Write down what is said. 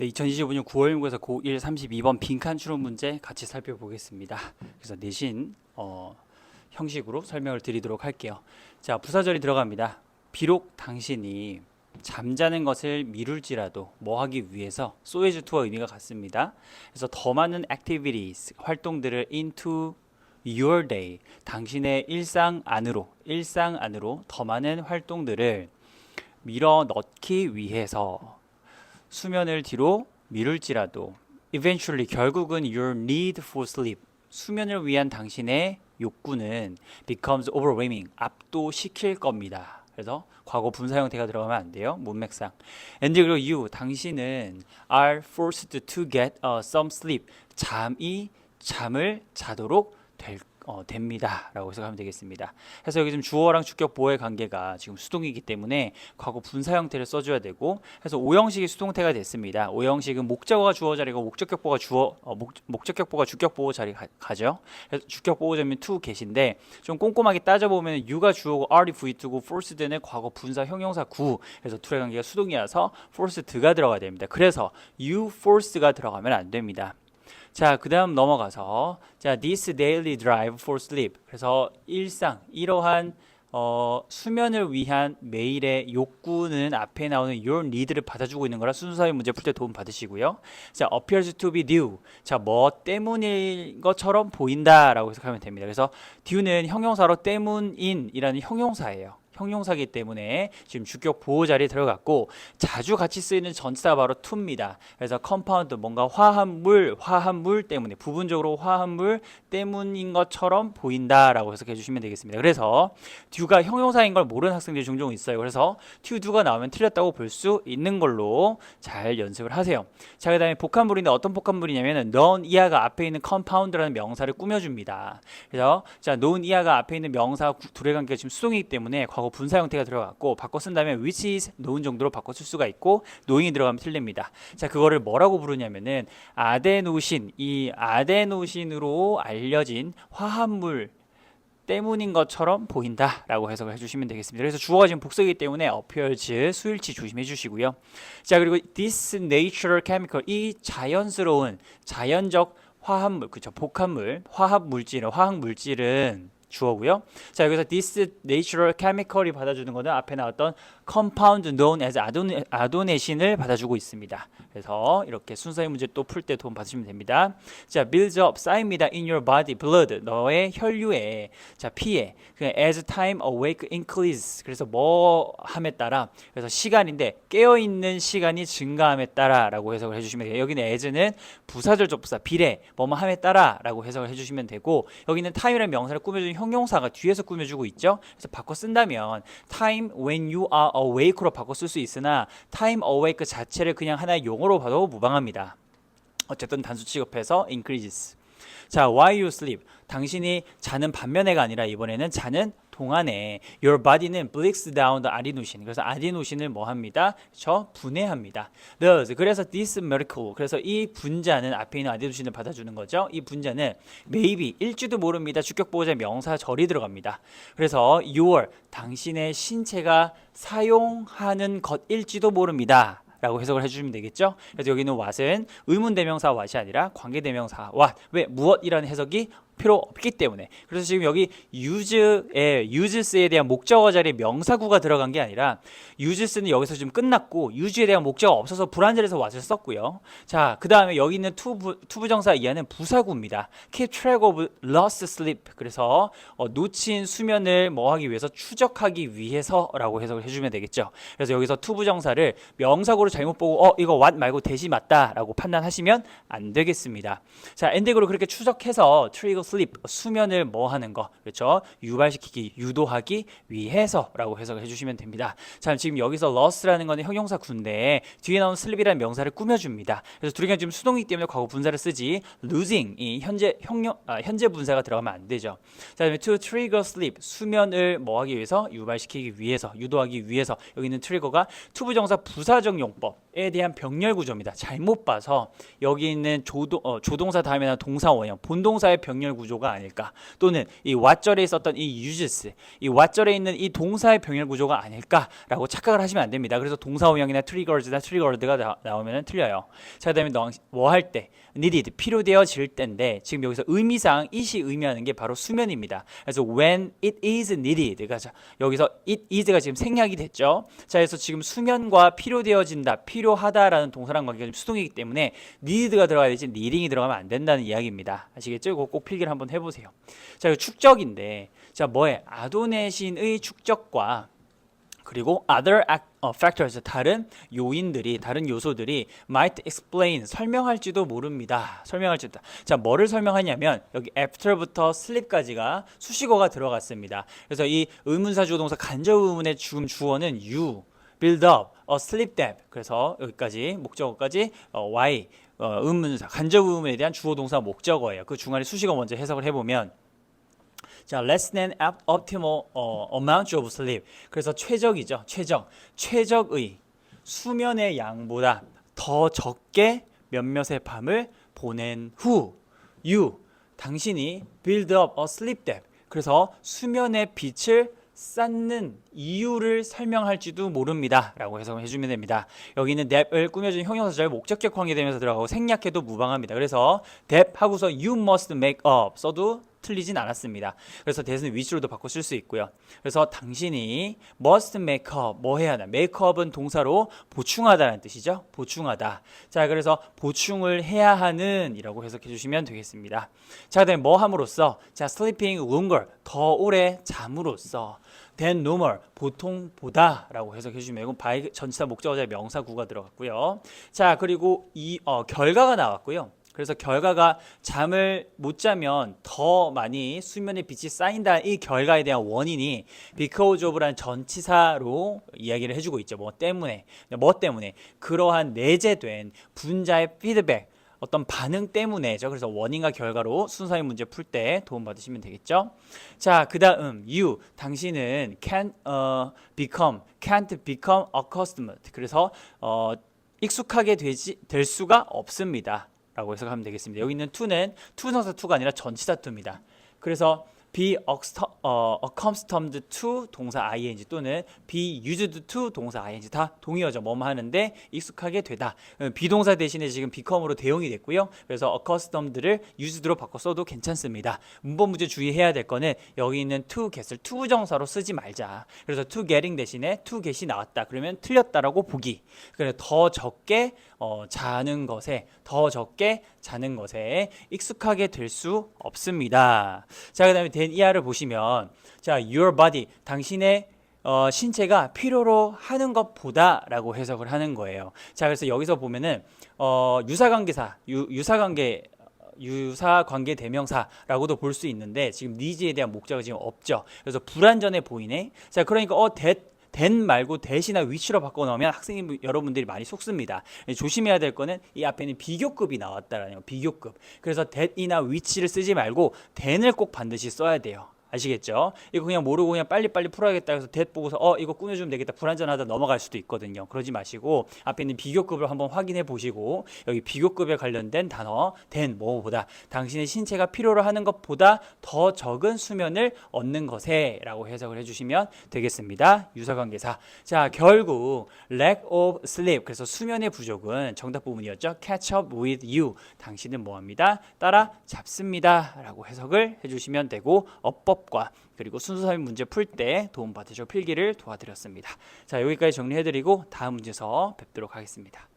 네, 2025년 9월 연구에서 고1 32번 빈칸 추론 문제 같이 살펴보겠습니다. 그래서 내신 어, 형식으로 설명을 드리도록 할게요. 자, 부사절이 들어갑니다. 비록 당신이 잠자는 것을 미룰지라도 뭐 하기 위해서 소에즈 투어 의미가 같습니다. 그래서 더 많은 activities 활동들을 into your day 당신의 일상 안으로 일상 안으로 더 많은 활동들을 밀어 넣기 위해서 수면을 뒤로 미룰지라도 eventually 결국은 your need for sleep 수면을 위한 당신의 욕구는 becomes overwhelming 압도시킬 겁니다. 그래서 과거 분사 형태가 들어가면 안 돼요. 문맥상. and 그리고 you 당신은 are forced to get uh, some sleep 잠이 잠을 자도록 될 어, 됩니다 라고 해석하면 되겠습니다. 그래서 여기 지금 주어랑 주격 보어의 관계가 지금 수동이기 때문에 과거 분사 형태를 써줘야 되고 그래서 오형식이 수동태가 됐습니다. 오형식은 목적어가 주어 자리고 목적격 보가 주어 어, 목, 목적격 보가 주격 보호 자리 가, 가죠. 그래서 주격 보호점이 to 계신데 좀 꼼꼼하게 따져보면 you가 주어고 are이 v2고 forced는 과거 분사 형용사 구 그래서 to의 관계가 수동이어서 forced가 들어가야 됩니다. 그래서 you force가 들어가면 안 됩니다. 자, 그 다음 넘어가서 자, this daily drive for sleep. 그래서 일상 이러한 어, 수면을 위한 매일의 욕구는 앞에 나오는 your need를 받아주고 있는 거라 순서의 문제 풀 때 도움 받으시고요. 자, appears to be due. 자, 뭐 때문인 것처럼 보인다라고 해석하면 됩니다. 그래서 due는 형용사로 때문인이라는 형용사예요. 형용사기 때문에 지금 주격 보호 자리에 들어갔고 자주 같이 쓰이는 전치사가 바로 to입니다. 그래서 compound 뭔가 화합물, 화합물 때문에 부분적으로 화합물 때문인 것처럼 보인다라고 해석해 주시면 되겠습니다. 그래서 due가 형용사인 걸 모르는 학생들이 종종 있어요. 그래서 to do가 나오면 틀렸다고 볼 수 있는 걸로 잘 연습을 하세요. 자, 그다음에 복합물인데 어떤 복합물이냐면은 known 이하가 앞에 있는 compound라는 명사를 꾸며줍니다. 그래서 자, known 이하가 앞에 있는 명사 구- 둘의 관계가 지금 수동이기 때문에 과거 분사 형태가 들어갔고 바꿔 쓴다면 which is known 정도로 바꿔 쓸 수가 있고 knowing이 들어가면 틀립니다. 자, 그거를 뭐라고 부르냐면은 아데노신 이 아데노신으로 알려진 화합물 때문인 것처럼 보인다라고 해석을 해주시면 되겠습니다. 그래서 주어가 지금 복수이기 때문에 appears 수일치 조심해 주시고요. 자 그리고 this natural chemical 이 자연스러운 자연적 화합물 그죠 복합물 화합 물질은 화학 물질은 주어고요. 자 여기서 this natural chemical이 받아주는 거는 앞에 나왔던 compound known as 아도네, 아도네신을 받아주고 있습니다. 그래서 이렇게 순서의 문제 또 풀 때 도움 받으시면 됩니다. 자, builds up 쌓입니다. in your body blood 너의 혈류에 자 피에 그 as time awake increase 그래서 뭐 함에 따라 그래서 시간인데 깨어 있는 시간이 증가함에 따라라고 해석을 해주시면 돼요. 여기는 as는 부사절 접부사 비례 뭐뭐 함에 따라라고 해석을 해주시면 되고 여기는 time이라는 명사를 꾸며주는 형용사가 뒤에서 꾸며주고 있죠. 그래서 바꿔 쓴다면 time when you are awake로 바꿔 쓸 수 있으나 time awake 자체를 그냥 하나의 용어로 봐도 무방합니다. 어쨌든 단수 취급해서 increases. 자, why you sleep? 당신이 자는 반면에가 아니라 이번에는 자는 동안에 your body는 breaks down the adenosine. 그래서 아데노신을 뭐 합니다? 저 분해합니다. Thus, 그래서 this miracle. 그래서 이 분자는 앞에 있는 아데노신을 받아주는 거죠. 이 분자는 maybe 일지도 모릅니다. 주격 보호자 명사 절이 들어갑니다. 그래서 your 당신의 신체가 사용하는 것일지도 모릅니다. 라고 해석을 해주시면 되겠죠. 그래서 여기는 what은 의문 대명사 what이 아니라 관계 대명사 what 왜 무엇이라는 해석이 필요 없기 때문에 그래서 지금 여기 use에 uses에 대한 목적어 자리에 명사구가 들어간 게 아니라 uses는 여기서 지금 끝났고 use에 대한 목적어 없어서 불안절에서 what을 썼고요. 자, 그 다음에 여기 있는 투부, 투부정사 이하는 부사구입니다. keep track of lost sleep. 그래서 어, 놓친 수면을 뭐 하기 위해서 추적하기 위해서라고 해석을 해주면 되겠죠. 그래서 여기서 투부정사를 명사구로 잘못 보고 어 이거 what 말고 대시 맞다라고 판단하시면 안 되겠습니다. 자, 엔딩으로 그렇게 추적해서 trigger sleep 수면을 뭐 하는 거 그렇죠? 유발시키기, 유도하기 위해서라고 해석을 해주시면 됩니다. 자, 지금 여기서 lost라는 거는 형용사 군데 뒤에 나온 sleep이라는 명사를 꾸며줍니다. 그래서 둘이 지금 수동이기 때문에 과거 분사를 쓰지 losing 이 현재 형용 아, 현재 분사가 들어가면 안 되죠. 자, 그다음에 to trigger sleep 수면을 뭐 하기 위해서 유발시키기 위해서 유도하기 위해서 여기 있는 트리거가 투부정사 부사적 용법 에 대한 병렬 구조입니다. 잘못 봐서 여기 있는 조동, 어, 조동사 다음에 는 동사 원형 본동사의 병렬 구조가 아닐까 또는 이 왓절에 있었던 이 uses 이 왓절에 있는 이 동사의 병렬 구조가 아닐까라고 착각을 하시면 안 됩니다. 그래서 동사 원형이나 triggers나 triggered가 나, 나오면 틀려요. 자 그다음에 뭐할 때 needed 필요되어질 때인데 지금 여기서 의미상 it이 의미하는 게 바로 수면입니다. 그래서 when it is needed 가 여기서 it is가 지금 생략이 됐죠. 자 그래서 지금 수면과 필요되어진다 필요하다라는 동사랑 관계가 좀 수동이기 때문에 need가 들어가야 되지 needing이 들어가면 안 된다는 이야기입니다. 아시겠죠? 이거 꼭 필기를 한번 해보세요. 자, 이거 축적인데 자 뭐에 아도네신의 축적과 그리고 other 어, factors 다른 요인들이 다른 요소들이 might explain 설명할지도 모릅니다. 설명할지도. 자, 뭐를 설명하냐면 여기 after부터 sleep까지가 수식어가 들어갔습니다. 그래서 이 의문사 주어 동사 간접 의문의 지금 주어는 you build up a sleep debt. 그래서 여기까지 목적어까지 어, y 어, 의문사 간접 의문에 대한 주어 동사 목적어예요. 그 중간에 수식어 먼저 해석을 해 보면 자, less than op- optimal 어, amount of sleep. 그래서 최적이죠. 최적. 최적의 수면의 양보다 더 적게 몇몇의 밤을 보낸 후 you 당신이 build up a sleep debt. 그래서 수면의 빛을 쌓는 이유를 설명할지도 모릅니다 라고 해석을 해주면 됩니다. 여기는 debt을 꾸며준 형용사절 목적격 관계되면서 들어가고 생략해도 무방합니다. 그래서 debt 하고서 you must make up 써도 틀리진 않았습니다. 그래서 대신 위치로도 바꿔 쓸 수 있고요. 그래서 당신이 must make up 뭐 해야 하나? make up은 동사로 보충하다라는 뜻이죠. 보충하다. 자, 그래서 보충을 해야 하는 이라고 해석해 주시면 되겠습니다. 자, 그다음에 뭐 함으로써 자, sleeping longer 더 오래 잠으로써 than normal 보통보다라고 해석해 주시면 이건 by 전치사 목적어자 명사구가 들어갔고요. 자, 그리고 이 어, 결과가 나왔고요. 그래서 결과가 잠을 못 자면 더 많이 수면의 빛이 쌓인다 이 결과에 대한 원인이 of라는 전치사로 이야기를 해주고 있죠. 뭐 때문에 뭐 때문에 그러한 내재된 분자의 피드백 어떤 반응 때문에죠. 그래서 원인과 결과로 순서의 문제 풀 때 도움 받으시면 되겠죠. 자, 그 다음 you 당신은 can 어, become can't become accustomed. 그래서 어, 익숙하게 되지 될 수가 없습니다. 라고 해석하면 되겠습니다. 여기 있는 to는 투성사 to가 아니라 전치사 to입니다. 그래서 be 어, accustomed to 동사 ing 또는 be used to 동사 ing 다 동의어죠. 뭐뭐 하는데 익숙하게 되다. 음, 비동사 대신에 지금 become으로 대용이 됐고요. 그래서 accustomed를 used로 바꿔 써도 괜찮습니다. 문법 문제 주의해야 될 거는 여기 있는 to get을 to 부정사로 쓰지 말자. 그래서 to getting 대신에 to get이 나왔다. 그러면 틀렸다라고 보기. 그래 더 적게 어, 자는 것에 더 적게 자는 것에 익숙하게 될 수 없습니다. 자, 그 다음에 then 이하를 보시면 자, your body 당신의 어, 신체가 필요로 하는 것보다 라고 해석을 하는 거예요. 자, 그래서 여기서 보면은 어, 유사관계사, 유, 유사관계 유사 관계 대명사라고도 볼 수 있는데 지금 니즈에 대한 목적이 지금 없죠. 그래서 불완전해 보이네. 자, 그러니까 어 that 된 말고 대신나 위치로 바꿔 놓으면 학생 여러분들이 많이 속습니다. 조심해야 될 거는 이 앞에는 비교급이 나왔다라는 거. 비교급. 그래서 that이나 위치를 쓰지 말고 then을 꼭 반드시 써야 돼요. 아시겠죠? 이거 그냥 모르고 그냥 빨리빨리 풀어야겠다 해서 that 보고서 어 이거 꾸며주면 되겠다 불안전하다 넘어갈 수도 있거든요. 그러지 마시고 앞에 있는 비교급을 한번 확인해 보시고 여기 비교급에 관련된 단어 than 뭐보다 당신의 신체가 필요로 하는 것보다 더 적은 수면을 얻는 것에 라고 해석을 해주시면 되겠습니다. 유사관계사 자 결국 lack of sleep 그래서 수면의 부족은 정답 부분이었죠. catch up with you 당신은 뭐합니다? 따라 잡습니다 라고 해석을 해주시면 되고 어법 과 그리고 순수사위 문제 풀 때 도움 받으실 필기를 도와드렸습니다. 자 여기까지 정리해드리고 다음 문제서 뵙도록 하겠습니다.